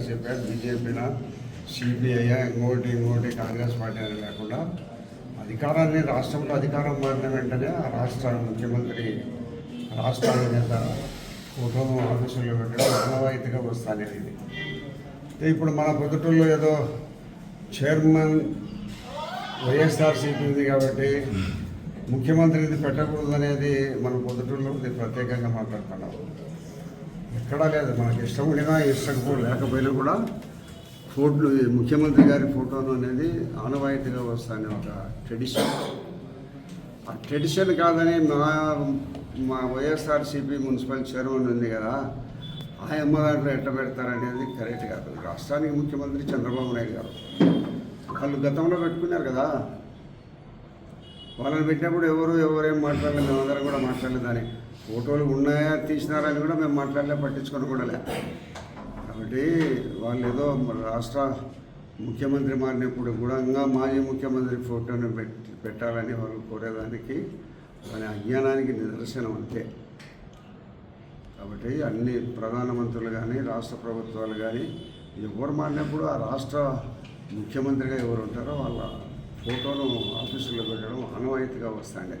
YSRCP బీజేపీనా CPI ఇంకోటి ఇంకోటి Congress party అని లేకుండా అధికారాన్ని రాష్ట్రంలో అధికారం మారిన వెంటనే ఆ రాష్ట్ర ముఖ్యమంత్రి రాష్ట్ర నేత ఫోటోను ఆఫీసులో పెట్టడం ఆనవాయితీగా వస్తానేది ఇది. ఇప్పుడు మన పొద్దుటూరులో ఏదో చైర్మన్ వైఎస్ఆర్సీపీ ఉంది కాబట్టి ముఖ్యమంత్రి ఇది పెట్టకూడదు అనేది మనం పొద్దుటూరులో ప్రత్యేకంగా మాట్లాడుతున్నాం. ఎక్కడా లేదు. మనకి ఇష్టం ఉండినా ఇష్టం కూడా లేకపోయినా కూడా ఫోటోలు ముఖ్యమంత్రి గారి ఫోటోలు అనేది ఆనవాయితీగా వస్తాయని ఒక ట్రెడిషన్ ఆ ట్రెడిషన్ కాదని మా మా వైఎస్ఆర్సీపీ మున్సిపల్ చైర్మన్ ఉంది కదా ఆ అమ్మగారిలో ఎట్ట పెడతారనేది కరెక్ట్ కాదు. రాష్ట్రానికి ముఖ్యమంత్రి చంద్రబాబు నాయుడు గారు. వాళ్ళు గతంలో పెట్టుకున్నారు కదా. వాళ్ళని పెట్టినప్పుడు ఎవరు ఎవరేం మాట్లాడలేదు మేమందరం కూడా మాట్లాడలేదు దాని ఫోటోలు ఉన్నాయా తీసినారని కూడా మేము మాట్లాడలే పట్టించుకొని కూడా లే. కాబట్టి వాళ్ళు ఏదో మన రాష్ట్ర ముఖ్యమంత్రి మారినప్పుడు కూడా ఇంకా మాజీ ముఖ్యమంత్రి ఫోటోని పెట్టి పెట్టాలని వాళ్ళు కోరేదానికి వాళ్ళ అజ్ఞానానికి నిదర్శనం అంతే. కాబట్టి అన్ని ప్రధానమంత్రులు కానీ రాష్ట్ర ప్రభుత్వాలు కానీ ఎవరు మారినప్పుడు ఆ రాష్ట్ర ముఖ్యమంత్రిగా ఎవరు ఉంటారో వాళ్ళ ఫోటోను ఆఫీసులో పెట్టడం ఆనవాయితీగా వస్తాండే.